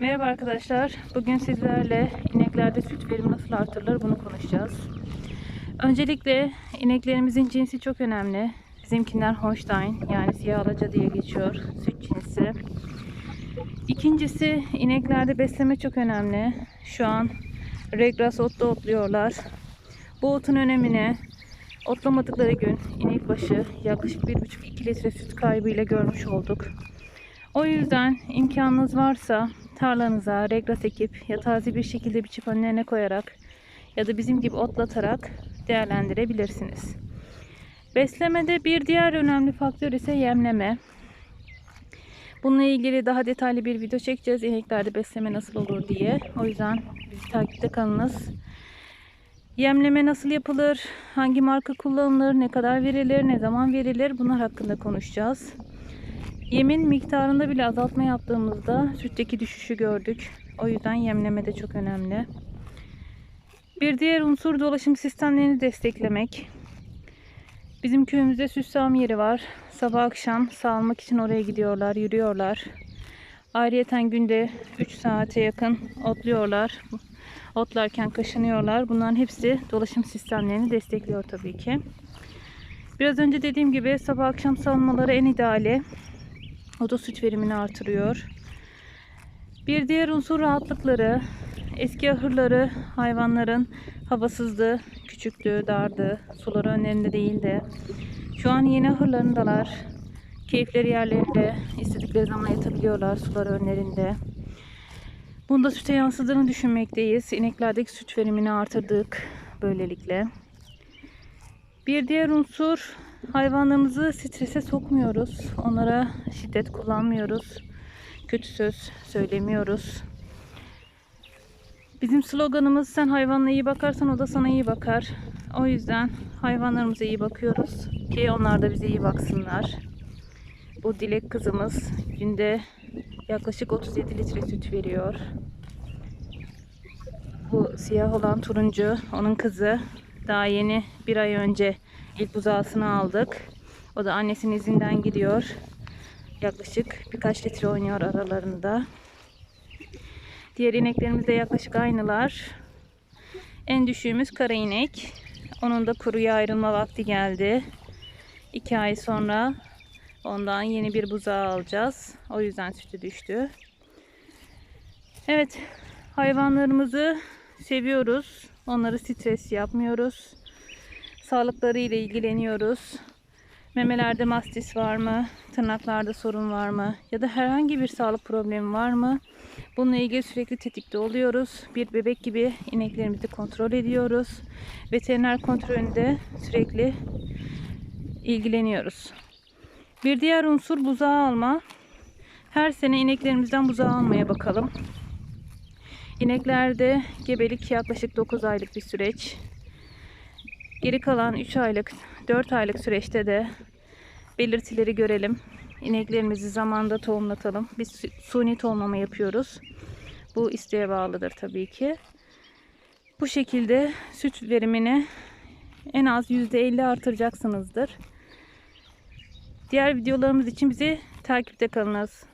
Merhaba arkadaşlar. Bugün sizlerle ineklerde süt verimi nasıl artırılır bunu konuşacağız. Öncelikle ineklerimizin cinsi çok önemli. Bizimkiler Holstein yani siyah alaca diye geçiyor süt cinsi. İkincisi ineklerde besleme çok önemli. Şu an regras otta otluyorlar. Bu otun önemini otlamadıkları gün inek başı yaklaşık 1,5-2 litre süt kaybıyla görmüş olduk. O yüzden imkanınız varsa tarlanıza regras ekip ya taze bir şekilde biçip önlerine koyarak ya da bizim gibi otlatarak değerlendirebilirsiniz. Beslemede bir diğer önemli faktör ise yemleme. Bununla ilgili daha detaylı bir video çekeceğiz. İneklerde besleme nasıl olur diye. O yüzden bizi takipte kalınız. Yemleme nasıl yapılır? Hangi marka kullanılır? Ne kadar verilir? Ne zaman verilir? Bunlar hakkında konuşacağız. Yemin miktarında bile azaltma yaptığımızda sütteki düşüşü gördük. O yüzden yemleme de çok önemli. Bir diğer unsur dolaşım sistemlerini desteklemek. Bizim köyümüzde süt sağım yeri var. Sabah akşam sağlamak için oraya gidiyorlar, yürüyorlar. Ayrıyeten günde 3 saate yakın otluyorlar. Otlarken kaşınıyorlar. Bunların hepsi dolaşım sistemlerini destekliyor tabii ki. Biraz önce dediğim gibi sabah akşam salmaları en ideali. O da süt verimini artırıyor. Bir diğer unsur rahatlıkları. Eski ahırları hayvanların havasızlığı, küçüklüğü, dardı, suları önlerinde değildi. Şu an yeni ahırlarındalar. Keyifleri yerlerinde, istedikleri zaman yatabiliyorlar suları önlerinde. Bunda süte yansıdığını düşünmekteyiz. İneklerdeki süt verimini artırdık böylelikle. Bir diğer unsur hayvanlarımızı strese sokmuyoruz. Onlara şiddet kullanmıyoruz. Kötü söz söylemiyoruz. Bizim sloganımız sen hayvanla iyi bakarsan o da sana iyi bakar. O yüzden hayvanlarımıza iyi bakıyoruz ki onlar da bize iyi baksınlar. Bu Dilek kızımız günde yaklaşık 37 litre süt veriyor. Bu siyah olan turuncu onun kızı. Daha yeni bir ay önce ilk buzağısını aldık. O da annesinin izinden gidiyor. Yaklaşık birkaç litre oynuyor aralarında. Diğer ineklerimiz de yaklaşık aynılar. En düşüğümüz kara inek. Onun da kuruya ayrılma vakti geldi. İki ay sonra ondan yeni bir buzağı alacağız. O yüzden sütü düştü. Evet, hayvanlarımızı seviyoruz. Onları stres yapmıyoruz. Sağlıkları ile ilgileniyoruz. Memelerde mastis var mı? Tırnaklarda sorun var mı? Ya da herhangi bir sağlık problemi var mı? Bununla ilgili sürekli tetikte oluyoruz. Bir bebek gibi ineklerimizi kontrol ediyoruz. Veteriner kontrolünde sürekli ilgileniyoruz. Bir diğer unsur buzağı alma. Her sene ineklerimizden buzağı almaya bakalım. İneklerde gebelik yaklaşık 9 aylık bir süreç. Geri kalan 3 aylık, 4 aylık süreçte de belirtileri görelim. İneklerimizi zamanda tohumlatalım. Biz suni tohumlama yapıyoruz. Bu isteğe bağlıdır tabii ki. Bu şekilde süt verimini en az %50 artıracaksınızdır. Diğer videolarımız için bizi takipte kalınız.